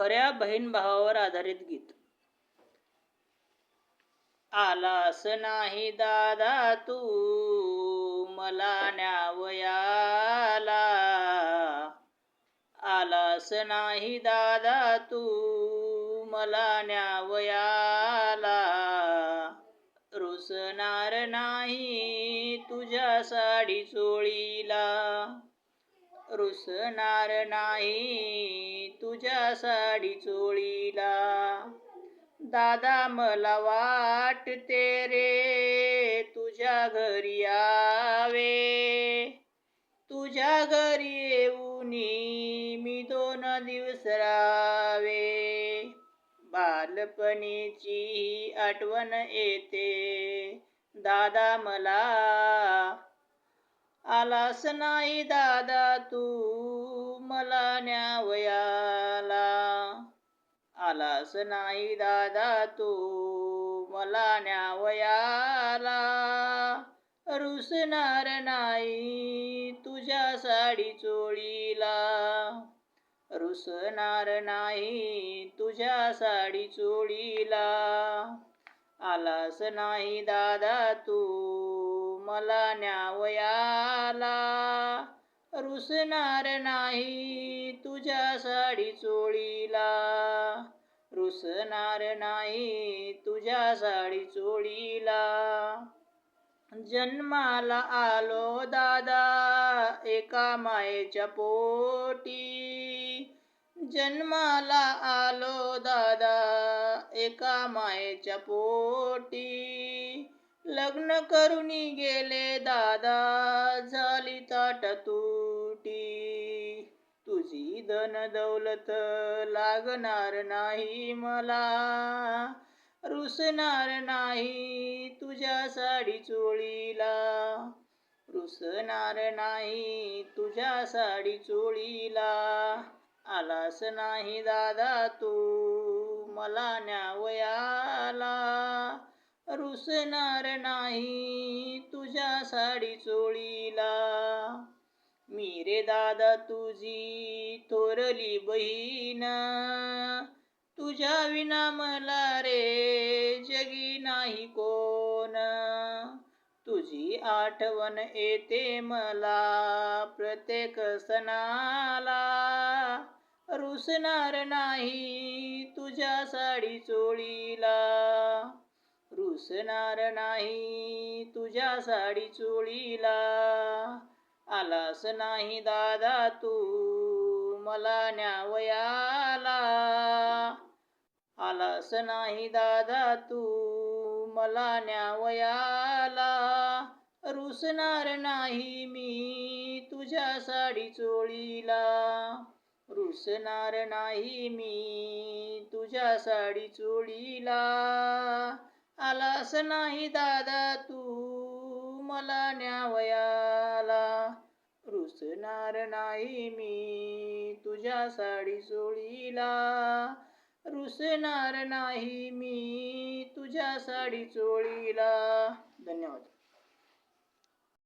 खऱ्या बहीण भावावर आधारित गीत. आलास नाही दादा तू मला न्यावयाला आलास नाही दादा तू मला न्यावयाला रुसणार नाही तुझ्या साडी चोळीला. रुसणार नाही तुझ्या साडी चोळीला. दादा मला वाटते रे तुझ्या घरी यावे. तुझ्या घरी येऊनी मी दोन दिवस रावे बालपणीची आठवण येते. दादा मला आलास नाही दादा तू मला न्यावयाला. आलास नाही दादा तू मला न्यावयाला. रुसणार नाही तुझ्या साडी चोळीला. रुसणार नाही तुझ्या साडी चोळीला. आलास नाही दादा तू मला न्यावयाला रुसणार नाही तुझ्या साडी चोळीला. रुसणार नाही तुझ्या साडी चोळीला. जन्माला आलो दादा एका मायेच्या पोटी. जन्माला आलो दादा एका मायेच्या पोटी. लग्न करून गेले दादा झाली ताट तुटी. तुझी धन दौलत लागणार नाही मला रुसणार नाही तुझ्या साडी चोळीला. रुसणार नाही तुझ्या साडी चोळीला. आलास नाही दादा तू मला न्यावया रुसणार नाही तुझ्या साडी चोळीला. मी रे दादा तुझी थोरली बहीण. तुझ्या विना मला रे जगी नाही कोण. तुझी आठवण येते मला प्रत्येक सणाला. रुसणार नाही तुझ्या साडी चोळीला. रुसणार नाही तुझ्या साडी चोळीला. आलास नाही दादा तू मला न्यावयाला. आलास नाही दादा तू मला न्यावयाला. रुसणार नाही मी तुझ्या साडी चोळीला. रुसणार नाही मी तुझ्या साडी चोळीला. आलास नाही दादा तू मला न्यावयाला. रुसणार नाही मी तुझ्या साडी चोळीला. रुसणार नाही मी तुझ्या साडी चोळीला. धन्यवाद.